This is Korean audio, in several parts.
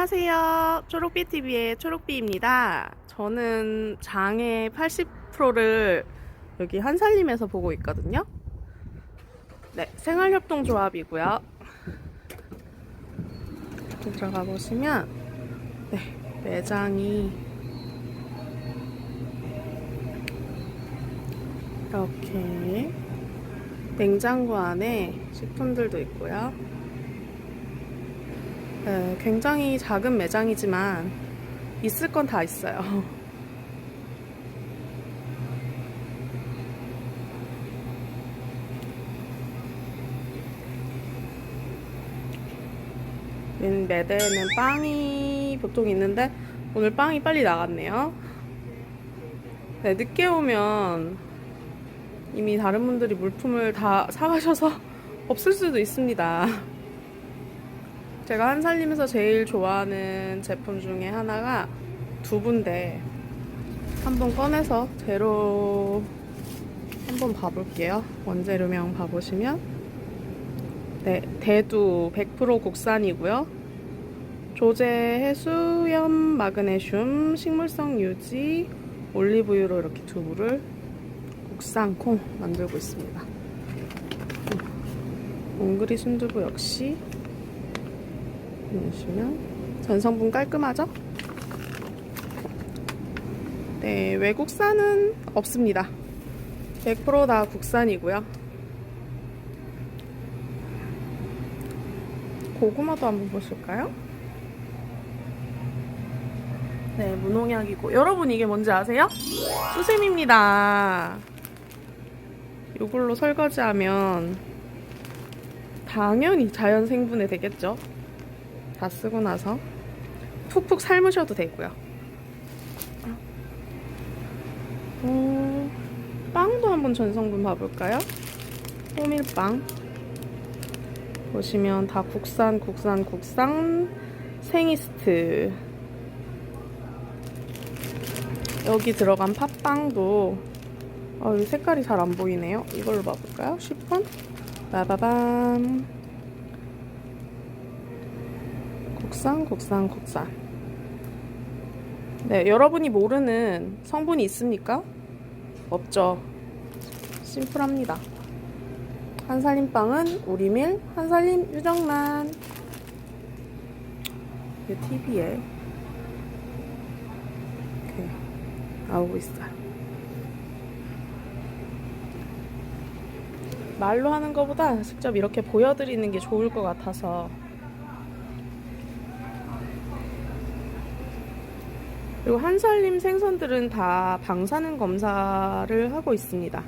안녕하세요. 초록비TV의 초록비입니다. 저는 장의 80%를 여기 한살림에서 보고 있거든요. 네, 생활협동조합이고요. 들어가 보시면, 네, 매장이 이렇게 냉장고 안에 식품들도 있고요. 네, 굉장히 작은 매장이지만 있을 건 다 있어요. 맨 매대에는 빵이 보통 있는데 오늘 빵이 빨리 나갔네요. 네, 늦게 오면 이미 다른 분들이 물품을 다 사가셔서 없을 수도 있습니다. 제가 한살림에서 제일 좋아하는 제품 중에 하나가 두부인데 한번 꺼내서 재료 한번 봐볼게요. 원재료명 봐보시면 네 대두 100% 국산이고요. 조제 해수염 마그네슘 식물성 유지 올리브유로 이렇게 두부를 국산 콩 만들고 있습니다. 몽그리 순두부 역시 보시면 전성분 깔끔하죠? 네, 외국산은 없습니다. 100%다 국산이고요. 고구마도 한번 보실까요? 네, 무농약이고. 여러분 이게 뭔지 아세요? 수세미입니다. 이걸로 설거지하면 당연히 자연 생분해 되겠죠? 다 쓰고 나서 푹푹 삶으셔도 되고요. 어, 빵도 한번 전성분 봐볼까요? 호밀빵 보시면 다 국산, 국산, 국산 생이스트 여기 들어간 팥빵도 어, 이 색깔이 잘 안 보이네요. 이걸로 봐볼까요? 10번? 빠바밤 국산, 국산, 국산. 네, 여러분이 모르는 성분이 있습니까? 없죠. 심플합니다. 한살림빵은 우리밀, 한살림 유정란. 이 TV에 이렇게 나오고 있어요. 말로 하는 것보다 직접 이렇게 보여드리는 게 좋을 것 같아서 그리고 한살림 생선들은 다 방사능 검사를 하고 있습니다.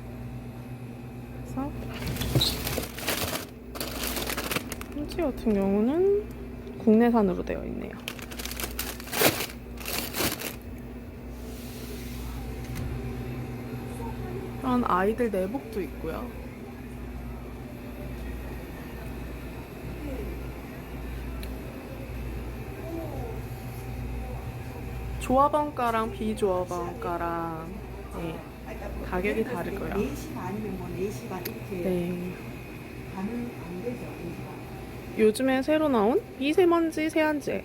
그래서 참치 같은 경우는 국내산으로 되어 있네요. 이런 아이들 내복도 있고요. 조합원가랑 비조합원가랑 네, 가격이 다르고요. 4시 반이면 뭐 4시 반 이렇게 네. 가는 안 되죠. 4시 반. 요즘에 새로 나온 미세먼지 세안제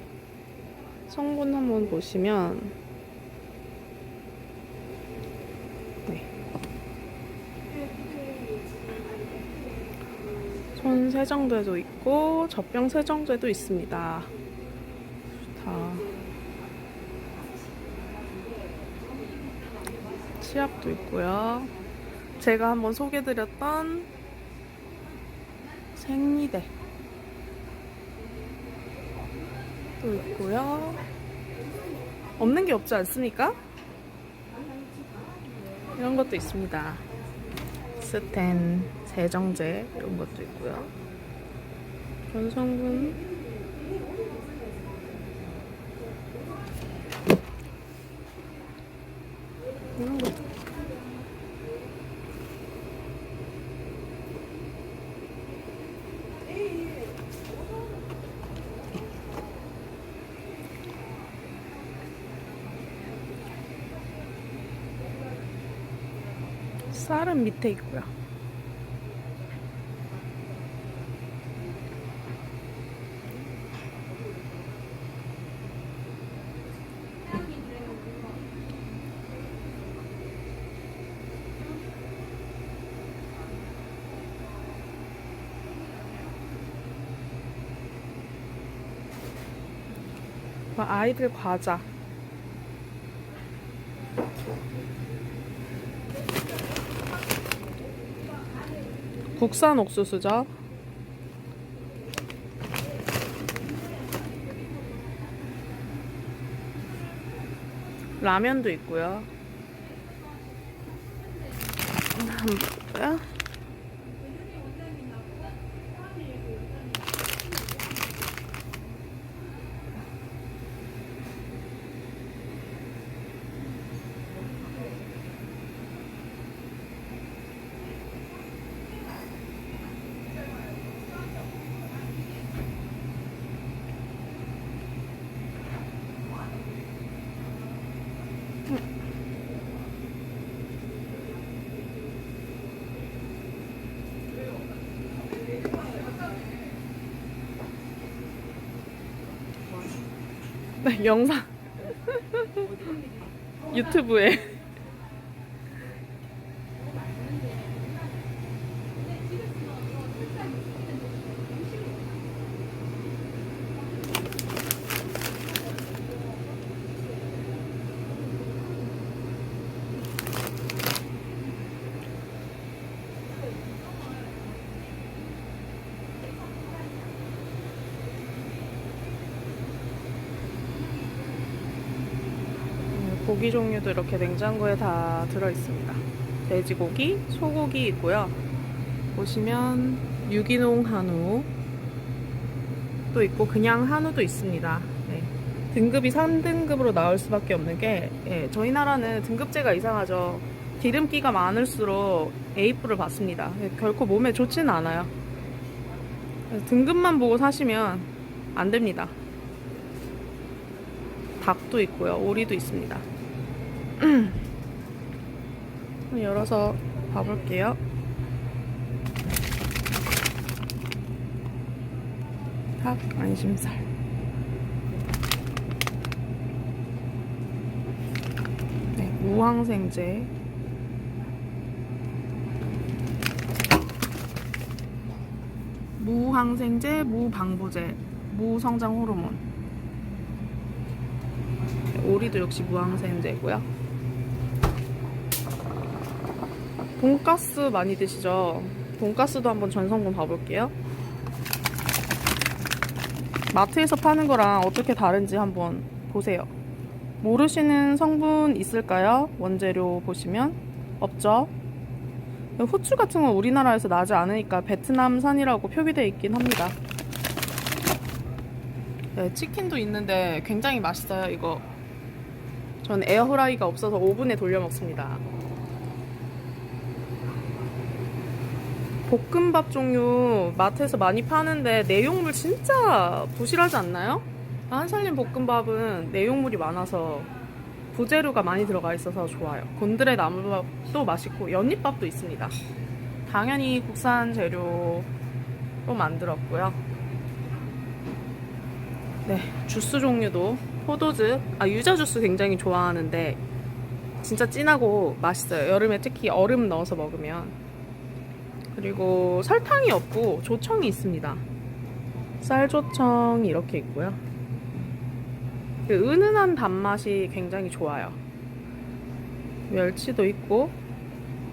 성분 한번 보시면 네. 손 세정제도 있고 젖병 세정제도 있습니다. 다 치약도 있고요. 제가 한번 소개드렸던 생리대 또 있고요. 없는 게 없지 않습니까? 이런 것도 있습니다. 스텐, 세정제 이런 것도 있고요. 전성분 쌀은 밑에 있고요. 뭐 아이들 과자 국산 옥수수죠. 라면도 있고요. 영상. 유튜브에 음, 고기 종류도 이렇게 냉장고에 다 들어 있습니다. 돼지고기, 소고기 있고요. 보시면 유기농 한우 또 있고 그냥 한우도 있습니다. 네. 등급이 3등급으로 나올 수밖에 없는 게 예, 저희 나라는 등급제가 이상하죠. 기름기가 많을수록 A뿔을 받습니다. 예, 결코 몸에 좋지는 않아요. 등급만 보고 사시면 안 됩니다. 닭도 있고요. 오리도 있습니다. 열어서 봐볼게요. 닭 안심살. 네, 무항생제. 무항생제, 무방부제, 무성장 호르몬. 오리도 역시 무항생제고요. 돈가스 많이 드시죠? 돈가스도 한번 전성분 봐볼게요. 마트에서 파는 거랑 어떻게 다른지 한번 보세요. 모르시는 성분 있을까요? 원재료 보시면 없죠? 후추 같은 건 우리나라에서 나지 않으니까 베트남산이라고 표기되어 있긴 합니다. 네, 치킨도 있는데 굉장히 맛있어요, 이거. 전 에어프라이가 없어서 오븐에 돌려 먹습니다. 볶음밥 종류 마트에서 많이 파는데 내용물 진짜 부실하지 않나요? 한살림 볶음밥은 내용물이 많아서 부재료가 많이 들어가 있어서 좋아요. 곤드레 나물밥도 맛있고 연잎밥도 있습니다. 당연히 국산 재료로 만들었고요. 네, 주스 종류도 포도즙, 아 유자 주스 굉장히 좋아하는데 진짜 진하고 맛있어요. 여름에 특히 얼음 넣어서 먹으면. 그리고 설탕이 없고 조청이 있습니다. 쌀조청이 이렇게 있고요. 그 은은한 단맛이 굉장히 좋아요. 멸치도 있고,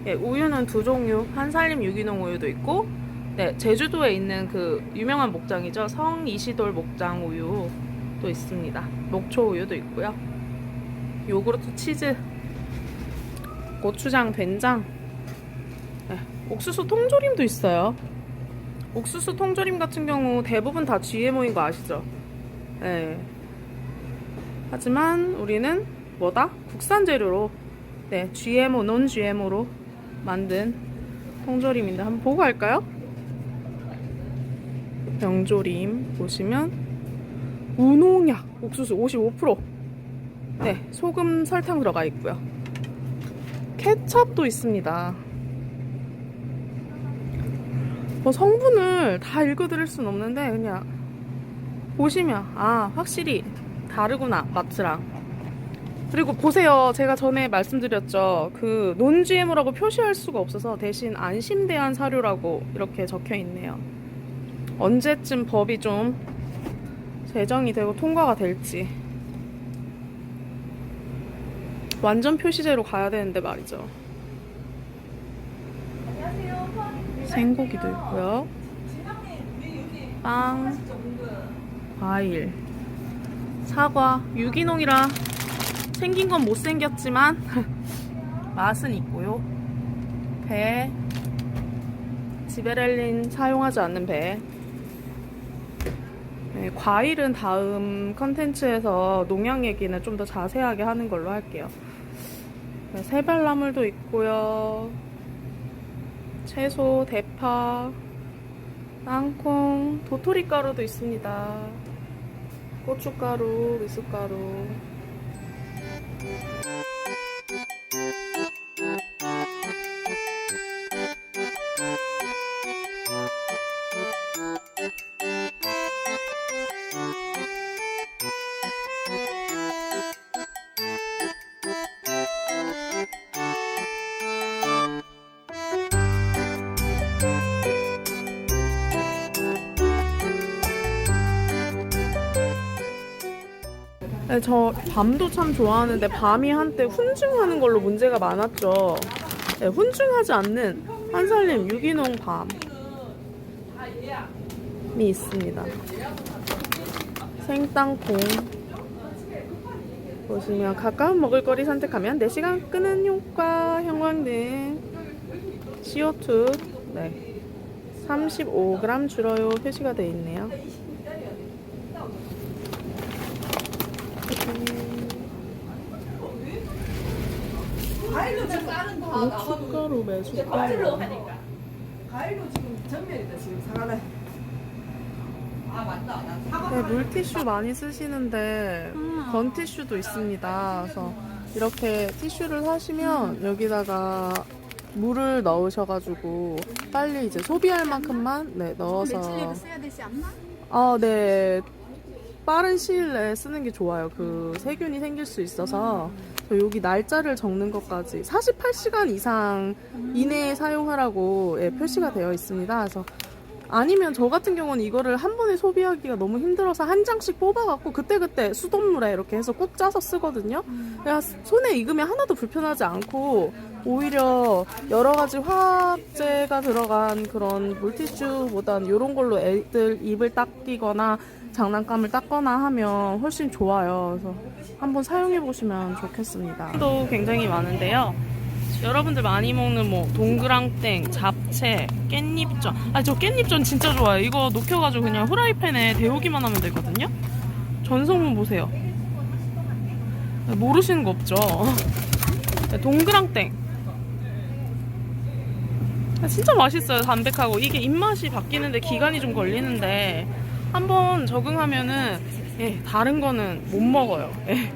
예, 우유는 두 종류, 한살림 유기농 우유도 있고, 네, 제주도에 있는 그 유명한 목장이죠. 성 이시돌 목장 우유도 있습니다. 녹초 우유도 있고요. 요구르트 치즈, 고추장, 된장, 네, 옥수수 통조림도 있어요. 옥수수 통조림 같은 경우 대부분 다 GMO인 거 아시죠? 네. 하지만 우리는 뭐다? 국산 재료로 네, GMO, 논 GMO로 만든 통조림인데 한번 보고 갈까요? 병조림 보시면 무농약 옥수수 55% 네, 소금, 설탕 들어가 있고요. 케첩도 있습니다. 뭐 성분을 다 읽어드릴 순 없는데 그냥 보시면 아 확실히 다르구나 마트랑. 그리고 보세요. 제가 전에 말씀드렸죠. 그 논GMO라고 표시할 수가 없어서 대신 안심대한 사료라고 이렇게 적혀 있네요. 언제쯤 법이 좀 제정이 되고 통과가 될지. 완전 표시제로 가야 되는데 말이죠. 생고기도 있고요. 빵, 과일, 사과, 유기농이라 생긴 건 못생겼지만 맛은 있고요. 배, 지베렐린 사용하지 않는 배. 네, 과일은 다음 컨텐츠에서 농약 얘기는 좀 더 자세하게 하는 걸로 할게요. 네, 새별나물도 있고요. 채소, 대파, 땅콩, 도토리 가루도 있습니다. 고춧가루, 미숫가루. 네, 저 밤도 참 좋아하는데 밤이 한때 훈증하는 걸로 문제가 많았죠. 네, 훈증하지 않는 한살림 유기농 밤이 있습니다. 생땅콩 보시면 가까운 먹을거리 선택하면 4시간 끄는 효과 형광등 CO2 네 35g 줄어요 표시가 되어 있네요. 과일로 지금 다른 거 나가도 고춧가루 매숫가루 과일로 하니까. 과일로 지금 전면이다 지금 사과는. 아 맞다. 나 사과. 네, 물티슈 많이 쓰시는데 건티슈도 있습니다. 그래서 이렇게 티슈를 사시면 여기다가 물을 넣으셔가지고 빨리 이제 소비할 만큼만 네, 넣어서 써야 되지 않나? 아, 네. 빠른 시일 내에 쓰는 게 좋아요. 그 세균이 생길 수 있어서 저 여기 날짜를 적는 것까지 48시간 이상 이내에 사용하라고 예, 표시가 되어 있습니다. 그래서 아니면 저 같은 경우는 이거를 한 번에 소비하기가 너무 힘들어서 한 장씩 뽑아갖고 그때그때 수돗물에 이렇게 해서 꾹 짜서 쓰거든요. 그냥 손에 익으면 하나도 불편하지 않고 오히려 여러 가지 화학제가 들어간 그런 물티슈보단 이런 걸로 애들 입을 닦이거나 장난감을 닦거나 하면 훨씬 좋아요. 그래서 한번 사용해 보시면 좋겠습니다. 도 굉장히 많은데요. 여러분들 많이 먹는 뭐 동그랑땡, 잡채, 깻잎전. 아 저 깻잎전 진짜 좋아요. 이거 녹여가지고 그냥 후라이팬에 데우기만 하면 되거든요. 전성문 보세요. 모르시는 거 없죠? 네, 동그랑땡. 아, 진짜 맛있어요. 담백하고 이게 입맛이 바뀌는데 기간이 좀 걸리는데 한번 적응하면은 예, 다른 거는 못 먹어요. 예.